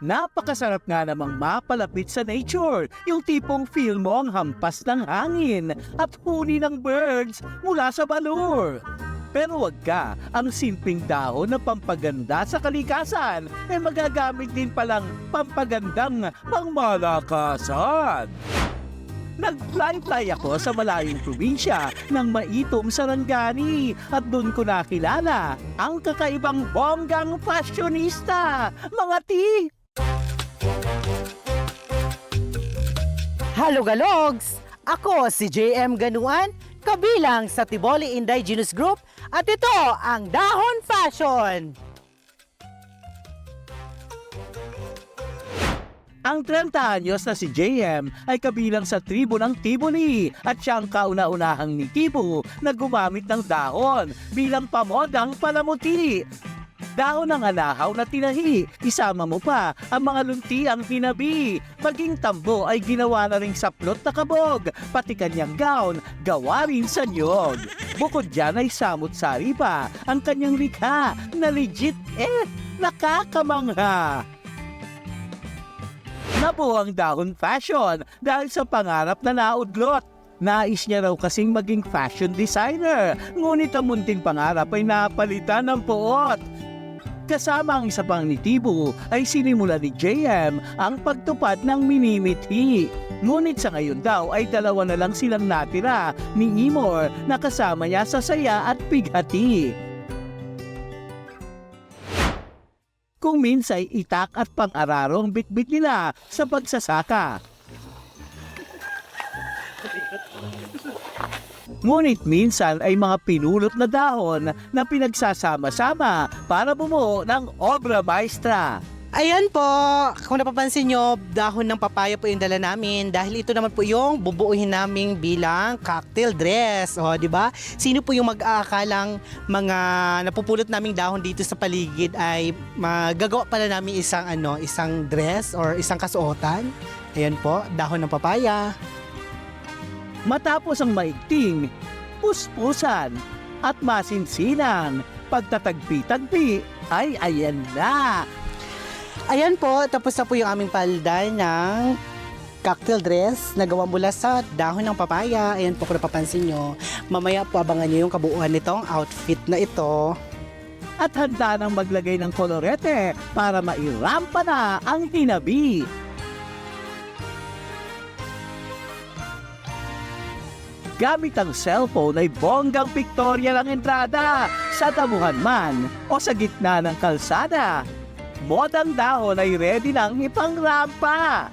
Napakasarap nga namang mapalapit sa nature, yung tipong feel mo ang hampas ng hangin at huni ng birds mula sa balur. Pero wag ka, ang simpleng dahon na pampaganda sa kalikasan ay magagamit din palang pampagandang pangmalakasan. Nag-fly-fly ako sa malayong probinsya ng Maitom, Sarangani at doon ko nakilala ang kakaibang bonggang fashionista, mga ti! Halo Galogs! Ako si JM Ganuan, kabilang sa Tiboli Indigenous Group at ito ang Dahon Fashion! Ang 30 anyos na si JM ay kabilang sa tribo ng Tiboli at siya ang kauna-unahang ni Tibo na gumamit ng dahon bilang pamodang palamuti. Dahon ng anahaw na tinahi, isama mo pa ang mga lunti ang hinabi. Maging tambo ay ginawa na ring saplot na kabog, pati kanyang gown, gawa rin sa nyog. Bukod dyan ay samot-sari pa ang kanyang likha na legit eh, nakakamangha. Nabuo ang dahon fashion dahil sa pangarap na naudlot. Nais niya raw kasing maging fashion designer, ngunit ang munting pangarap ay napalitan ng puot. Kasama ang isa pang nitibo ay sinimula ni JM ang pagtupad ng minimithi. Ngunit sa ngayon daw ay dalawa na lang silang natira ni Imor na kasama niya sa saya at pighati. Kung minsay itak at pang-araro ang bitbit nila sa pagsasaka. Ngunit minsan ay mga pinulot na dahon na pinagsasama-sama para bumuo ng obra maestra. Ayan po, kung napapansin nyo, dahon ng papaya po yung dala namin dahil ito naman po yung bubuuhin namin bilang cocktail dress. O, di ba? Sino po yung mag-aakalang mga napupulot naming dahon dito sa paligid ay magagawa pala namin isang ano, isang dress or isang kasuotan? Ayan po, dahon ng papaya. Matapos ang maigting, puspusan at masinsinan, pagtatagpi-tagpi ay ayan na. Ayan po, tapos na po yung aming palda ng cocktail dress na gawa mula sa dahon ng papaya. Ayan po kung napapansin nyo. Mamaya po abangan nyo yung kabuuan nitong outfit na ito. At handa nang maglagay ng kolorete para mairampa na ang hinabi. Gamit ang cellphone ay bonggang piktorya ng entrada sa damuhan man o sa gitna ng kalsada. Modang dahon ay ready nang ipangrampa.